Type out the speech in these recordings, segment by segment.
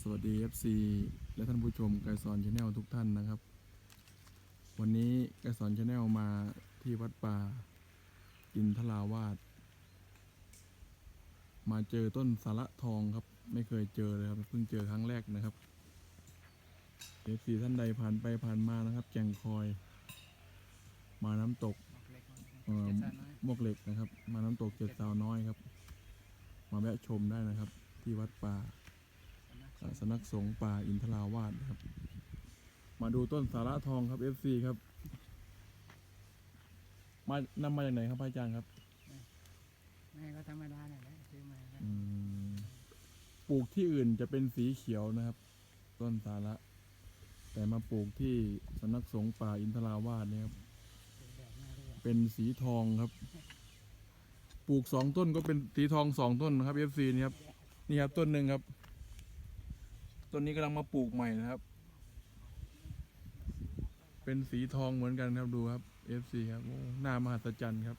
สวัสดี FC และท่านผู้ชมไกสอนชาแนลทุกท่านนะครับ วันนี้ไกสอนชาแนลมาที่วัดป่าอินทราวาสมาเจอต้นสาระทองครับ ไม่เคยเจอเลยครับเพิ่งเจอครั้งแรกนะครับ FC ท่านใดผ่านไปผ่านมานะครับ แก่งคอย มาน้ำตกเอ่อมวกเหล็กนะครับ มาน้ำตกเจ็ดสาวน้อยครับ มาแวะชมได้นะครับ ที่วัดป่า สำนักสงฆ์ป่าอินทราวาสนะครับ มาดูต้นสาระทองครับ FC ครับ มานำมาจากไหนครับพระอาจารย์ครับแม่ก็ธรรมดาเนี่ยแหละซื้อมาก็อืมปลูกที่อื่นจะเป็นสีเขียวนะครับ ต้นสาระ แต่มาปลูกที่สำนักสงฆ์ป่าอินทราวาสเนี่ยครับซื้อแบบนี้ด้วยเป็นสีทองครับปลูกสองต้นก็เป็นสีทองสองต้นนะครับ FC นี่ครับนี่ครับต้นหนึ่งครับ ต้นนี้กำลังมาปลูกใหม่นะครับ เป็นสีทองเหมือนกันครับดูครับ FC ครับหน้ามหัศจรรย์ครับ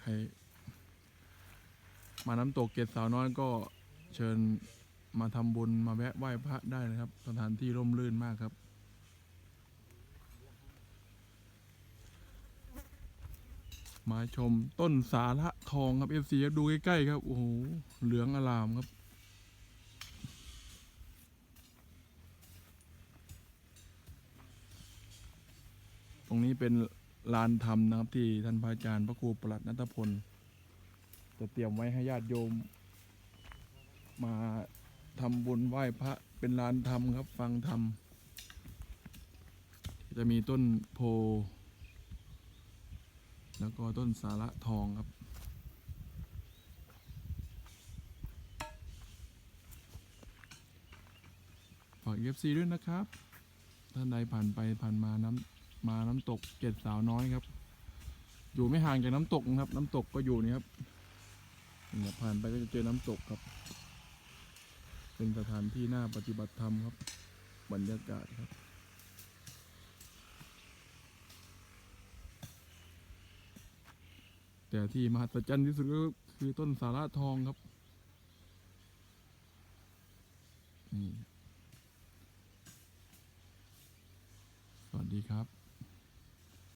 ใคร มาน้ำตกเกตสาวน้อยก็เชิญมาทำบุญมาแวะไหว้พระได้นะครับ สถานที่ร่มรื่นมากครับ มาชมต้นสาระทองครับ FC ครับดูใกล้ๆครับ โอ้โห เหลืองอลามครับ ตรงนี้เป็นลานธรรมนะครับที่ท่านพระอาจารย์พระครูประหลัดนัทพล จะเตรียมไว้ให้ญาติโยม มาทำบุญไหว้พระเป็นลานธรรมครับ ฟังธรรมจะมีต้นโพ แล้วก็ต้นสาระทองครับ ฝากเอฟซีด้วยนะครับ ท่านใดผ่านไปผ่านมาน้ำมาน้ำตกเกตสาวน้อยครับ อยู่ไม่ห่างจากน้ำตกนะครับ น้ำตกก็อยู่นี่ครับเนี่ยผ่านไปก็จะเจอน้ำตกครับ เป็นสถานที่น่าปฏิบัติธรรมครับ บรรยากาศครับ แต่ที่มหัศจรรย์ที่สุดก็คือต้นสาระทองครับ นี่ สวัสดีครับ